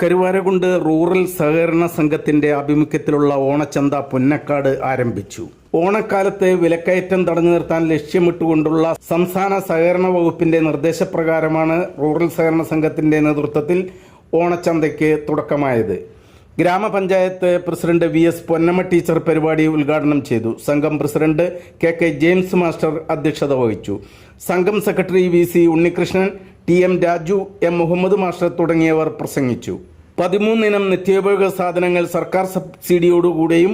Karuvarakundu rural സഹകരണ സംഘത്തിന്റെ ആഭിമുഖ്യത്തിലുള്ള ഓണച്ചന്ത പുന്നക്കാട് ആരംഭിച്ചു. ഓണക്കാലത്ത് വിലക്കയറ്റം തടഞ്ഞു നിർത്താൻ ലക്ഷ്യമിട്ടുകൊണ്ടുള്ള സംസ്ഥാന സഹകരണ വകുപ്പിന്റെ നിർദ്ദേശപ്രകാരമാണ് റൂറൽ സഹകരണ സംഘത്തിന്റെ നേതൃത്വത്തിൽ ഓണച്ചന്തയ്ക്ക് തുടക്കമായത്. ഗ്രാമപഞ്ചായത്ത് president V S Ponnamma teacher പരിപാടി ഉദ്ഘാടനം ചെയ്തു. സംഘം president K K James master അധ്യക്ഷത വഹിച്ചു. സംഘം secretary V C Unnikrishnan T M Raju M Muhammad master തുടങ്ങിയവർ പ്രസംഗിച്ചു. പതിമൂന്നിനം നിത്യോപയോഗ സാധനങ്ങൾ സർക്കാർ സബ്സിഡിയോടുകൂടിയും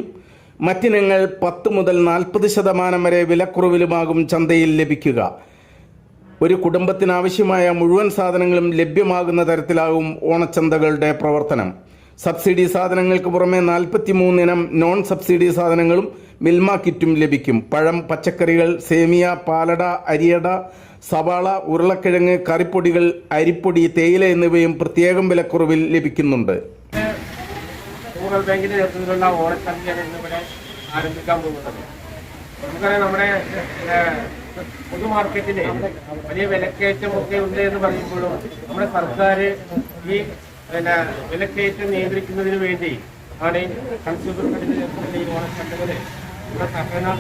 മറ്റിനങ്ങൾ പത്ത് മുതൽ നാൽപ്പത് ശതമാനം വരെ വിലക്കുറവിലുമാകും ചന്തയിൽ ലഭിക്കുക. ഒരു കുടുംബത്തിനാവശ്യമായ മുഴുവൻ സാധനങ്ങളും ലഭ്യമാകുന്ന തരത്തിലാകും ഓണച്ചന്തകളുടെ പ്രവർത്തനം. സബ്സിഡി സാധനങ്ങൾക്ക് പുറമെ നാൽപ്പത്തിമൂന്ന് ഇനം നോൺ സബ്സിഡി സാധനങ്ങളും മിൽമ കിറ്റും ലഭിക്കും. പഴം പച്ചക്കറികൾ സേമിയ പാലട അരിയട സവാള ഉരുളക്കിഴങ്ങ് കറിപ്പൊടികൾ അരിപ്പൊടി തേയില എന്നിവയും പ്രത്യേകം വിലക്കുറവിൽ ലഭിക്കുന്നുണ്ട്. റൂറൽ ബാങ്കിന്റെ നേതൃത്വത്തിലുള്ള ഇന്നിവിടെ ആരംഭിക്കാൻ നമുക്കറിയാം നമ്മുടെ പൊതു വലിയ വിലക്കയറ്റമൊക്കെ ഉണ്ട് എന്ന് പറയുമ്പോഴും നമ്മുടെ സർക്കാർ ഈ പിന്നെ വിലക്കയറ്റം നിയന്ത്രിക്കുന്നതിന് വേണ്ടി ആണ് കൺസ്യൂമർ നമ്മുടെ സഹകരണ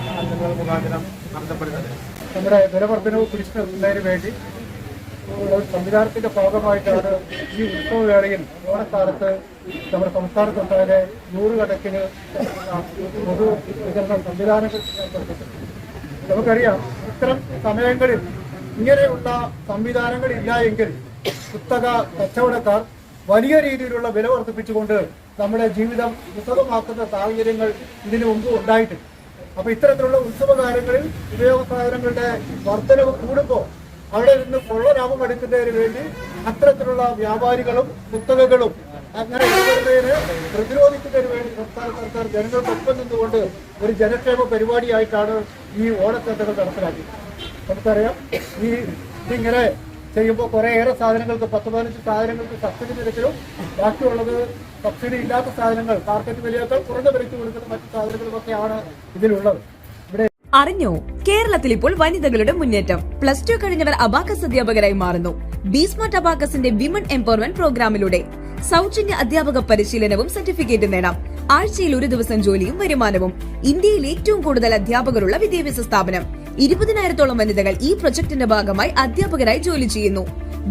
സംഘങ്ങൾ വേണ്ടി സംവിധാനത്തിന്റെ ഭാഗമായിട്ടാണ് ഈ ഉത്സവവേളയിൽ ഓണക്കാലത്ത് നമ്മുടെ സംസ്ഥാനത്തൊട്ടാകെ നൂറുകണക്കിന് പൊതു വിതരണ സംവിധാനങ്ങൾ നമുക്കറിയാം ഇത്തരം സമയങ്ങളിൽ ഇങ്ങനെയുള്ള സംവിധാനങ്ങൾ ഇല്ല എങ്കിൽ കുത്തക കച്ചവടക്കാർ വലിയ രീതിയിലുള്ള വില വർദ്ധിപ്പിച്ചുകൊണ്ട് നമ്മുടെ ജീവിതം ഉത്സവമാക്കുന്ന സാഹചര്യങ്ങൾ ഇതിനു മുമ്പ് ഉണ്ടായിട്ടുണ്ട്. അപ്പൊ ഇത്തരത്തിലുള്ള ഉത്സവകാലങ്ങളിൽ ഉപയോഗ സാധനങ്ങളുടെ വർധനവ് കൂടുമ്പോൾ അവിടെ നിന്ന് കൊള്ള ലാഭം എടുക്കുന്നതിന് വേണ്ടി അത്തരത്തിലുള്ള വ്യാപാരികളും കുത്തകകളും അങ്ങനെ ഇടപെടുന്നതിന് പ്രതിരോധിക്കുന്നതിന് വേണ്ടി സംസ്ഥാന സർക്കാർ ജനങ്ങൾക്കൊപ്പം നിന്നുകൊണ്ട് ഒരു ജനക്ഷേമ പരിപാടിയായിട്ടാണ് ഈ ഓണച്ചന്തകൾ നടപ്പിലാക്കിയത്. നമുക്കറിയാം ഈ ഇതിങ്ങനെ ചെയ്യുമ്പോൾ കുറേയേറെ സാധനങ്ങൾക്ക് പത്ത് പതിനഞ്ച് സാധനങ്ങൾക്ക് സബ്സിഡി നിരക്കിലും ബാക്കിയുള്ളത് സബ്സിഡി ഇല്ലാത്ത സാധനങ്ങൾ മാർക്കറ്റ് വിലയേക്കാൾ കുറഞ്ഞ വിലയ്ക്ക് കൊടുക്കുന്ന മറ്റു സാധനങ്ങളുമൊക്കെയാണ് ഇതിലുള്ളത്. അറിഞ്ഞോ? കേരളത്തിൽ ഇപ്പോൾ വനിതകളുടെ മുന്നേറ്റം. പ്ലസ് ടു കഴിഞ്ഞവർ അബാക്കസ് അധ്യാപകരായി മാറുന്നു. ബീസ്മാർട്ട് അബാക്കസിന്റെ വിമൺ എംപവർമെന്റ് പ്രോഗ്രാമിലൂടെ സൗജന്യ അധ്യാപക പരിശീലനവും സർട്ടിഫിക്കറ്റ് നേടാം. ആഴ്ചയിൽ ഒരു ദിവസം ജോലിയും വരുമാനവും. ഇന്ത്യയിൽ ഏറ്റവും കൂടുതൽ അധ്യാപകരുള്ള വിദ്യാഭ്യാസ സ്ഥാപനം. ഇരുപതിനായിരത്തോളം വനിതകൾ ഈ പ്രൊജക്ടിന്റെ ഭാഗമായി അധ്യാപകരായി ജോലി ചെയ്യുന്നു.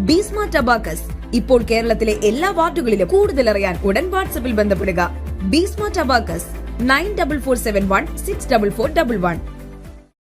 ബീസ്മാർട്ട് അബാക്കസ് ഇപ്പോൾ കേരളത്തിലെ എല്ലാ വാർഡുകളിലും കൂടുതൽ അറിയാൻ ഉടൻ വാട്സപ്പിൽ ബന്ധപ്പെടുക. Bsmart abacus nine double four seven one six double four double one.